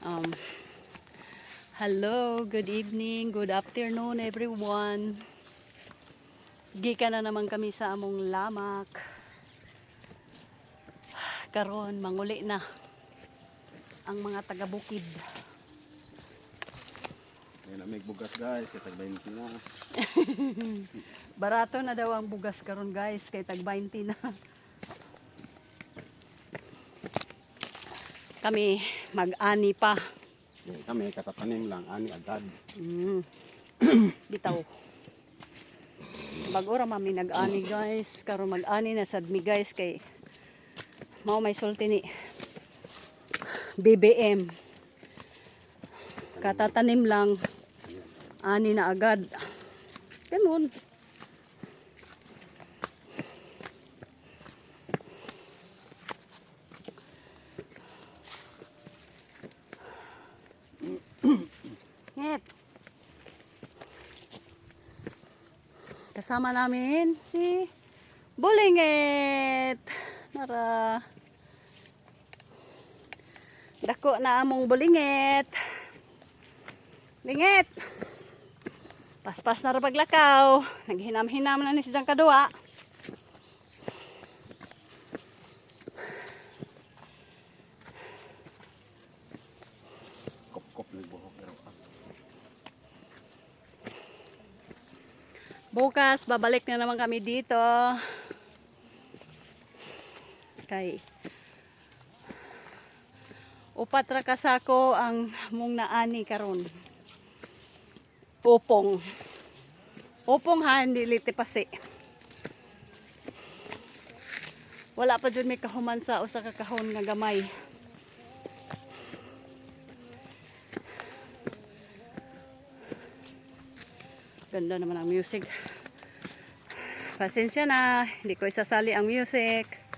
Um, hello, good evening, good afternoon everyone. Gika na naman kami sa among lamak. Karon manguli na ang mga taga-bukid. Na may bugas guys, katag 20 na. Barato na daw ang bugas karon guys, kay tag 20 na. Kami mag-ani pa. Yan, kami katatanim lang, ani agad. Mm. Bitaw. Bagora mami nag-ani guys. Karon mag-ani na sad mi guys kay mao may sulti ni BBM. Katatanim lang ani na agad. Ganun. Ngit. Kasama namin si Bulingit. Nara. Dako na among bulingit. Lingit. Paspas na ra paglakaw. Naghinam-hinam na ni si kadua. Bukas, babalik na naman kami dito. Kay upat ra kasako ang mong naani karon. Upong. Upong ha, hindi liti pasi. Wala pa dyan may kahuman sa usa ka kahon nga gamay. Ganda naman ang music. Pasensya na, hindi ko isasali ang music.